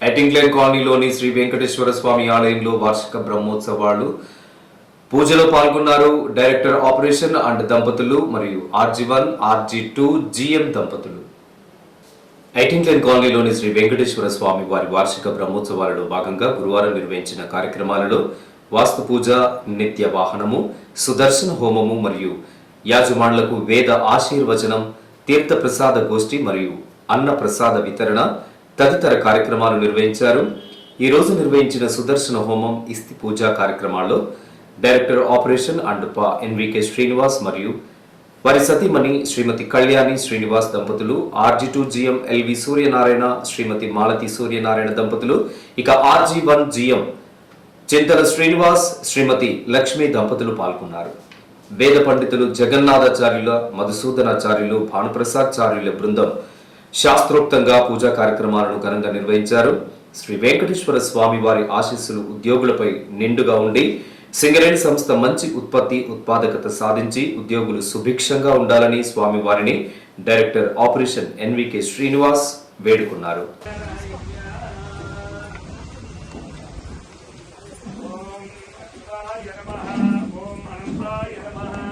ఎటింగ్లైన్ కాలనీలోని శ్రీ వెంకటేశ్వర స్వామి ఆలయంలో వార్షిక బ్రహ్మోత్సవాలు. పూజలో పాల్గొన్నారు డైరెక్టర్ ఆపరేషన్ అండ్ దంపతులు మరియు RG one RG two GM దంపతులు. ఐటింగ్లైన్ కాలనీలోని శ్రీ వెంకటేశ్వర స్వామి వారి వార్షిక బ్రహ్మోత్సవాలలో భాగంగా గురువారం నిర్వహించిన కార్యక్రమాలలో వాస్తు పూజ నిత్య వాహనము సుదర్శన హోమము మరియు యాజమానులకు వేద ఆశీర్వచనం తీర్థ ప్రసాద గోష్ఠి మరియు అన్న ప్రసాద వితరణ తదితర కార్యక్రమాలు నిర్వహించారు. ఈ రోజు నిర్వహించిన సుదర్శన హోమం ఇస్తి పూజా కార్యక్రమాల్లో డైరెక్టర్ ఆపరేషన్ అండ్ పా ఎన్వికే శ్రీనివాస్ మరియు వారి సతీమణి శ్రీమతి కళ్యాణి శ్రీనివాస్ దంపతులు RG two GM LV Suryanarayana Shrimati Malathi Suryanarayana దంపతులు ఇక RG one GM Chintala Srinivas Shrimati Lakshmi దంపతులు పాల్గొన్నారు. వేద పండితులు జగన్నాథాచార్యుల మధుసూదనాచార్యులు భానుప్రసాదాచార్యుల బృందం శాస్త్రోక్తంగా పూజా కార్యక్రమాలను ఘనంగా నిర్వహించారు. శ్రీ వెంకటేశ్వర స్వామి వారి ఆశీస్సులు ఉద్యోగులపై నిండుగా ఉండి సింగరేణి సంస్థ మంచి ఉత్పత్తి ఉత్పాదకత సాధించి ఉద్యోగులు సుభిక్షంగా ఉండాలని స్వామివారిని డైరెక్టర్ ఆపరేషన్ ఎన్వికే శ్రీనివాస్ వేడుకున్నారు.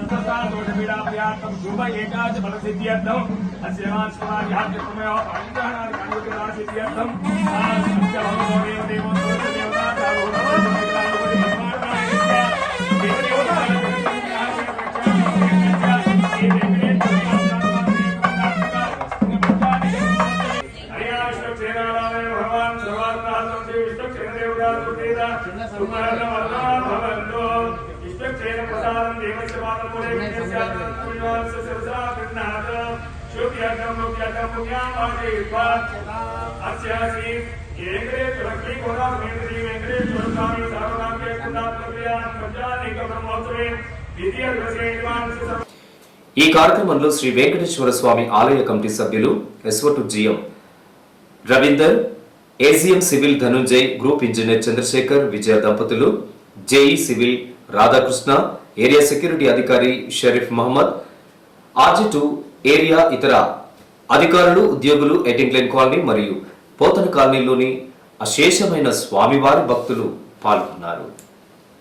अन्तर्तादोषपीडापयार्थं शुभ एकाच फलसिद्ध्यर्थम् अस्य मास्वराज्याद्यत्वमेव पाणिग्रहणादिकार्यसिद्ध्यर्थम् अस्य भगवतो देवदेवो भगवान् सर्वार्थः श्रीविष्णुक्षणदेवदासुदेव सुमरणवर्णा भवन्तो మాస్మాధ్యాత్మకమయో అస్యాసి ఏకరే తులకి మేంద్రి స్వామి సర్వనామే బ్రహ్మోత్సవే ద్వితీయ ఈ కార్యక్రమంలో శ్రీ వెంకటేశ్వర స్వామి ఆలయ కమిటీ సభ్యులు ఎస్వటు GM Ravinder AGM civil Dhanunjay group engineer Chandrashekar Vijaya దంపతులు JE civil Radhakrishna area security అధికారి Sharif Mohammed RG two area ఇతర అధికారులు ఉద్యోగులు ఎటింగ్లైన్ కాలనీ మరియు పోతన కాలనీలోని అశేషమైన స్వామివారి భక్తులు పాల్గొన్నారు.